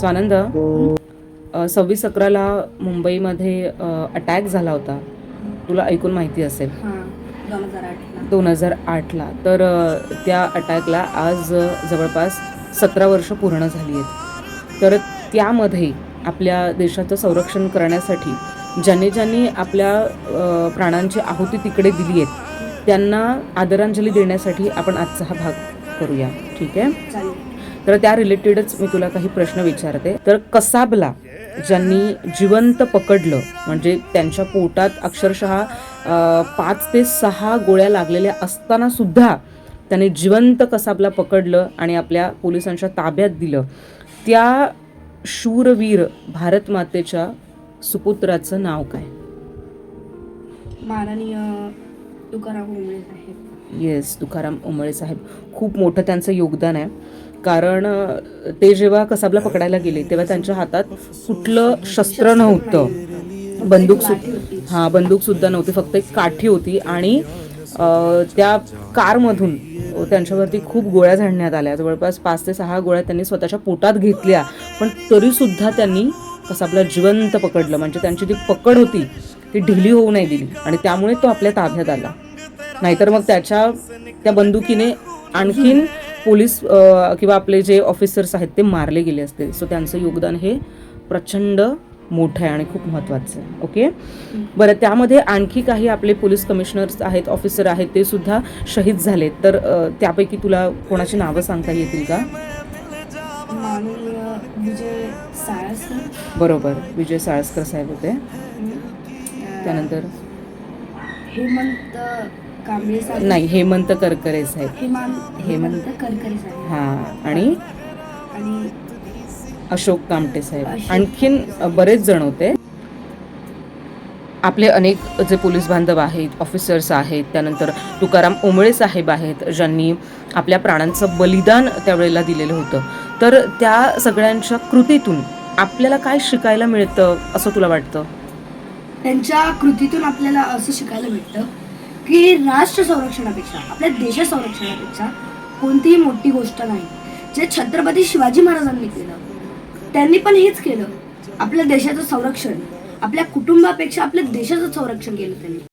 स्वानंद सव्वीस अकराला मुंबईमध्ये अटॅक झाला होता. तुला ऐकून माहिती असेल. दोन हजार आठला. तर त्या अटॅकला आज जवळपास सतरा वर्ष पूर्ण झाली आहेत. तर त्यामध्ये आपल्या देशाचं संरक्षण करण्यासाठी ज्यांनी ज्यांनी आपल्या प्राणांची आहुती तिकडे दिली आहेत त्यांना आदरांजली देण्यासाठी आपण आजचा हा भाग करूया. ठीक आहे? तर त्या रिलेटेडच मी तुला काही प्रश्न विचारते. तर कसाबला ज्यांनी जिवंत पकडलं म्हणजे त्यांच्या पोटात अक्षरशः पाच ते सहा गोळ्या लागलेल्या असताना सुद्धा त्यांनी जिवंत कसाबला पकडलं आणि आपल्या पोलिसांच्या ताब्यात दिलं. त्या शूरवीर भारत मातेच्या सुपुत्राचं नाव काय? माननीय तुकाराम उमळे साहेब. येस तुकाराम उमळे साहेब. खूप मोठं त्यांचं योगदान आहे. कारण ते जेव्हा कसाबला पकडायला गेले तेव्हा त्यांच्या हातात कुठलं शस्त्र नव्हतं. बंदूक सु हां बंदूक सुद्धा नव्हती फक्त एक काठी होती आणि त्या कारमधून त्यांच्यावरती खूप गोळ्या झाडण्यात आल्या. जवळपास पाच ते सहा गोळ्या त्यांनी स्वतःच्या पोटात घेतल्या. पण तरीसुद्धा त्यांनी कसाबला जिवंत पकडलं. म्हणजे त्यांची जी पकड होती ती ढिली होऊ नाही दिली आणि त्यामुळे तो आपल्या ताब्यात आला. नाहीतर मग त्याच्या त्या बंदुकीने आणखीन पोलीस किंवा आपले जे ऑफिसर्स आहेत ते मारले गेले असते. सो त्यांचं योगदान हे प्रचंड मोठं आहे आणि खूप महत्त्वाचं आहे. ओके बरं त्यामध्ये आणखी काही आपले पोलीस कमिशनर्स आहेत ऑफिसर आहेत ते सुद्धा शहीद झालेत. तर त्यापैकी तुला कोणाची नावं सांगता येतील का? बरोबर विजय साळसकर साहेब होते. त्यानंतर? हेमंत कांबळे साहेब. नाही हेमंत करकरे साहेब. हेमंत करकरे साहेब. हां आणि? आणि अशोक कामटे साहेब. अशोक. आणखीन बरेच जण होते. आपले अनेक जे पोलीस बांधव आहेत ऑफिसर्स आहेत त्यानंतर तुकाराम ओंबळे साहेब आहेत ज्यांनी आपल्या प्राणांचं बलिदान त्यावेळेला दिलेलं होतं. तर त्या सगळ्यांच्या कृतीतून आपल्याला काय शिकायला मिळतं असं तुला वाटतं? त्यांच्या कृतीतून आपल्याला असं शिकायला भेटतं की राष्ट्र संरक्षणापेक्षा आपल्या देशा संरक्षणापेक्षा कोणतीही मोठी गोष्ट नाही. जे छत्रपती शिवाजी महाराजांनी केलं त्यांनी पण हेच केलं. आपल्या देशाचं संरक्षण आपल्या कुटुंबापेक्षा आपल्या देशाचं संरक्षण केलं त्यांनी.